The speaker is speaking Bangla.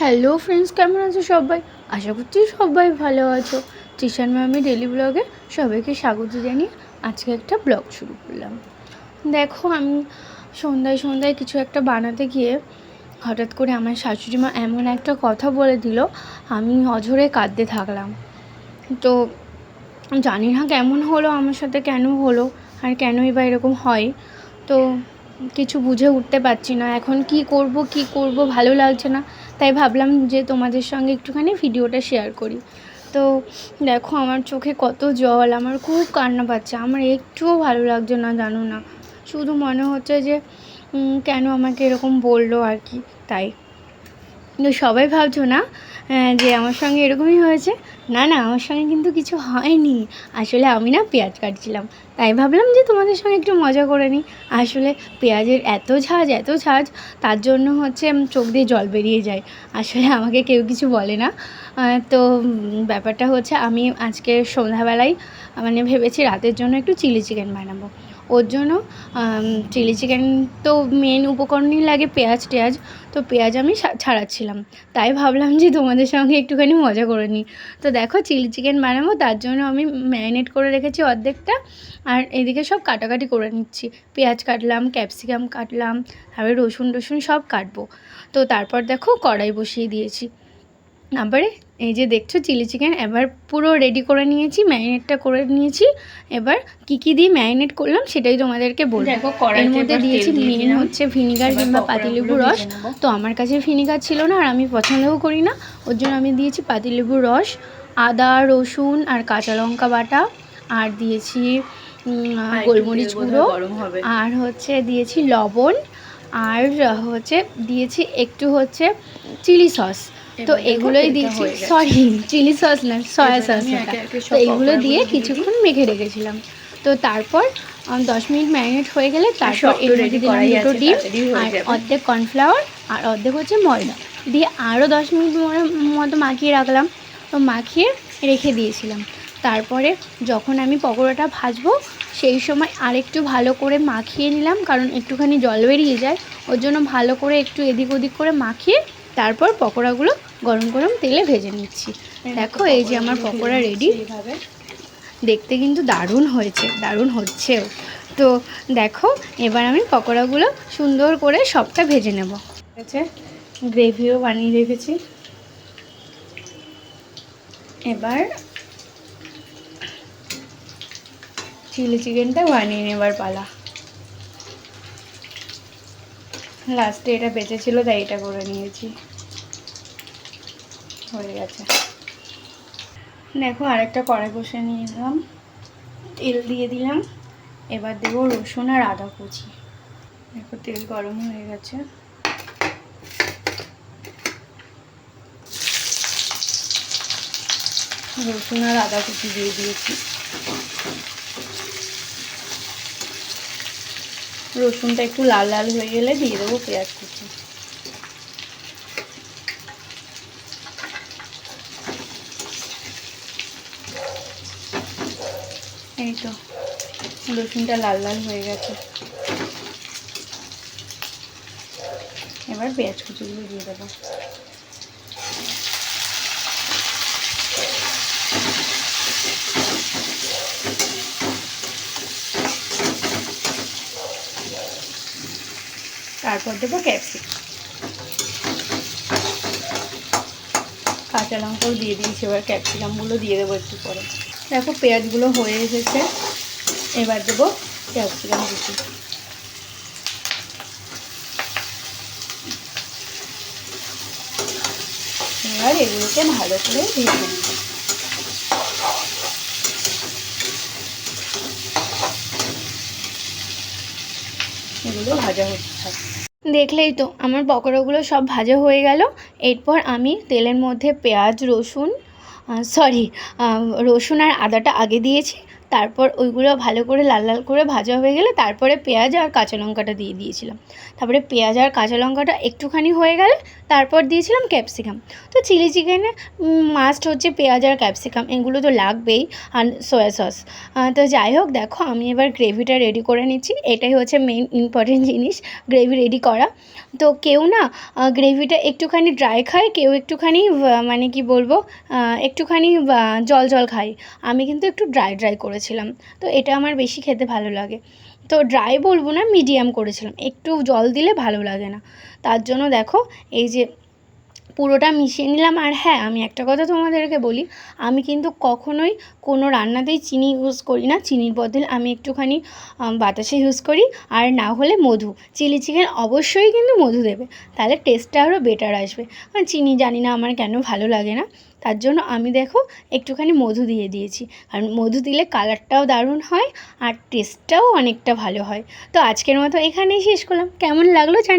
হ্যালো ফ্রেন্ডস কেমন আছো সবাই? আশা করছি সবাই ভালো আছো। টিশান ম্যামি ডেলি ব্লগে সবাইকে স্বাগত জানিয়ে আজকে একটা ব্লগ শুরু করলাম। দেখো, আমি সন্ধ্যায় সন্ধ্যায় কিছু একটা বানাতে গিয়ে হঠাৎ করে আমার শাশুড়ি মা এমন একটা কথা বলে দিল, আমি অঝরে কাঁদতে থাকলাম। তো জানি না কেমন হলো, আমার সাথে কেন হলো, আর কেনই বা এরকম হয়। তো কিছু বুঝে উঠতে পারছি না, এখন কি করব কি করব, ভালো লাগছে না। তাই ভাবলাম যে তোমাদের সঙ্গে একটুখানি ভিডিওটা শেয়ার করি। তো দেখো আমার চোখে কত জল, আমার খুব কান্না পাচ্ছে, আমার একটুও ভালো লাগছে না, জানো না। শুধু মনে হচ্ছে যে কেন আমাকে এরকম বলল আর কি, তাই। কিন্তু সবাই ভাবছ না যে আমার সঙ্গে এরকমই হয়েছে? না না, আমার সঙ্গে কিন্তু কিছু হয়নি। আসলে আমি না পেঁয়াজ কাটছিলাম। তাই ভাবলাম যে তোমাদের সঙ্গে একটু মজা করে নিই। আসলে পেঁয়াজের এত ঝাঁজ এত ঝাঁজ, তার জন্য হচ্ছে চোখ দিয়ে জল বেরিয়ে যায়। আসলে আমাকে কেউ কিছু বলে না। তো ব্যাপারটা হচ্ছে আমি আজকে সন্ধ্যাবেলায় মানে ভেবেছি রাতের জন্য একটু চিলি চিকেন বানাবো। ওর জন্য চিলি চিকেন তো মেন উপকরণই লাগে পেঁয়াজ টেয়াজ। তো পেঁয়াজ আমি ছাড়াচ্ছিলাম। তাই ভাবলাম যে তোমাদের সঙ্গে একটুখানি মজা করে নিই। তো দেখো চিলি চিকেন বানাবো, তার জন্য আমি ম্যারিনেট করে রেখেছি অর্ধেকটা। আর এদিকে সব কাটাকাটি করে নিচ্ছি। পেঁয়াজ কাটলাম, ক্যাপসিকাম কাটলাম, তারপরে রসুন টসুন সব কাটবো। তো তারপর দেখো কড়াই বসিয়ে দিয়েছি। তারপরে এই যে দেখছ চিলি চিকেন এবার পুরো রেডি করে নিয়েছি ম্যারিনেটটা করে নিয়েছি। এবার কি কি দিয়ে ম্যারিনেট করলাম সেটাই তোমাদেরকে বলব। এর মধ্যে দিয়েছি মেন হচ্ছে ভিনিগার কিংবা পাতিলেবু রস। তো আমার কাছে ভিনিগার ছিল না আর আমি পছন্দও করি না। ওর জন্য আমি দিয়েছি পাতিলেবুর রস আদা রসুন আর কাঁচা লঙ্কা বাটা। আর দিয়েছি গোলমরিচ গুঁড়ো। আর হচ্ছে দিয়েছি লবণ। আর হচ্ছে দিয়েছি একটু হচ্ছে চিলি সস। তো এগুলোই দিয়েছি। সরি চিলি সস না সয়া সস তো এগুলো দিয়ে দিয়ে কিছুক্ষণ মেখে রেখেছিলাম। তো তারপর দশ মিনিট ম্যারিনেট হয়ে গেলে তারপর এর মধ্যে দিলাম দুটো ডিম আর অর্ধেক কর্নফ্লাওয়ার আর অর্ধেক হচ্ছে ময়দা। দিয়ে আরও দশ মিনিট মতো মাখিয়ে রাখলাম। তো মাখিয়ে রেখে দিয়েছিলাম। তারপরে যখন আমি পকোড়াটা ভাজবো সেই সময় আরেকটু ভালো করে মাখিয়ে নিলাম কারণ একটুখানি জল বেরিয়ে যায়। ওর জন্য ভালো করে একটু এদিক ওদিক করে মাখিয়ে তারপর পকোড়াগুলো গরম গরম তেলে ভেজে নিচ্ছি। দেখো, এই যে আমার পকোড়া রেডি দেখতে কিন্তু দারুণ হয়েছে, দারুণ হচ্ছেও তো দেখো, এবার আমি পকোড়াগুলো সুন্দর করে সবটা ভেজে নেব। ঠিক আছে গ্রেভিও বানিয়ে রেখেছি। এবার চিলি চিকেনটা বানিয়ে নেবার পালা। লাস্টে এটা বেঁচেছিল, তাই এটা করে নিয়েছি। হয়ে গেছে। দেখো, আরেকটা কড়াই বসে এলাম তেল দিয়ে দিলাম। এবার দেবো রসুন আর আদা কুচি। দেখো, তেল গরম হয়ে গেছে। রসুন আর আদা কুচি দিয়ে দিয়েছি। রসুনটা একটু লাল লাল হয়ে গেলে দিয়ে দেবো পেঁয়াজ কুচি। এই তো, রসুনটা লাল লাল হয়ে গেছে। এবার পেঁয়াজ কুচিগুলো দিয়ে দেবো। তারপর দেবো ক্যাপসিকাম। কাঁচা লঙ্কাও দিয়ে দিয়েছি, এবার ক্যাপসিকামগুলো দিয়ে দেবো একটু পরে। দেখো পেঁয়াজগুলো হয়ে এসেছে, এবার দেবো ক্যাপসিকাম কুচি এবার এগুলোকে ভালো করে ভেজে নেব এগুলো ভাজা হচ্ছে থাকে দেখলেই তো, আমার পকোড়াগুলো সব ভাজা হয়ে গেল। এরপর আমি তেলের মধ্যে পেঁয়াজ, রসুন সরি রসুন আর আদাটা আগে দিয়েছি। তারপর ওইগুলো ভালো করে লাল লাল করে ভাজা হয়ে গেলে তারপরে পেঁয়াজ আর কাঁচা লঙ্কাটা দিয়ে দিয়েছিলাম। তারপরে পেঁয়াজ আর কাঁচা লঙ্কাটা একটুখানি হয়ে গেলে তারপর দিয়েছিলাম ক্যাপসিকাম। তো চিলি চিকেনে মাস্ট হচ্ছে পেঁয়াজ আর ক্যাপসিকাম, এগুলো তো লাগবেই, আর সয়া সস তো যাই হোক, দেখো আমি এবার গ্রেভিটা রেডি করে নিচ্ছি, এটাই হচ্ছে মেন ইম্পর্টেন্ট জিনিস গ্রেভি রেডি করা। তো কেউ না গ্রেভিটা একটুখানি ড্রাই খায়, কেউ একটুখানি মানে কি বলব একটুখানি জল জল খায়। আমি কিন্তু একটু ড্রাই ড্রাই করেছিলাম। তো এটা আমার বেশি খেতে ভালো লাগে। তো ড্রাই বলব না মিডিয়াম করেছিলাম। একটু জল দিলে ভালো লাগে না। তার জন্য দেখো, এই যে পুরোটা মিশিয়ে নিলাম। আর হ্যাঁ আমি একটা কথা তোমাদেরকে বলি, আমি কিন্তু কখনোই কোনো রান্নাতেই চিনি ইউজ করি না। চিনির বদলে আমি একটুখানি বাতাসে ইউজ করি। আর না হলে মধু। চিলি চিকেন অবশ্যই কিন্তু মধু দেবে। তাহলে টেস্টটা আরও বেটার আসবে। আর চিনি জানি না আমার কেন ভালো লাগে না। তার জন্য আমি দেখো একটুখানি মধু দিয়ে দিয়েছি। আর মধু দিলে কালারটাও দারুণ হয় আর টেস্টটাও অনেকটা ভালো হয়। তো আজকের মতো এখানেই শেষ করলাম। কেমন লাগল জানি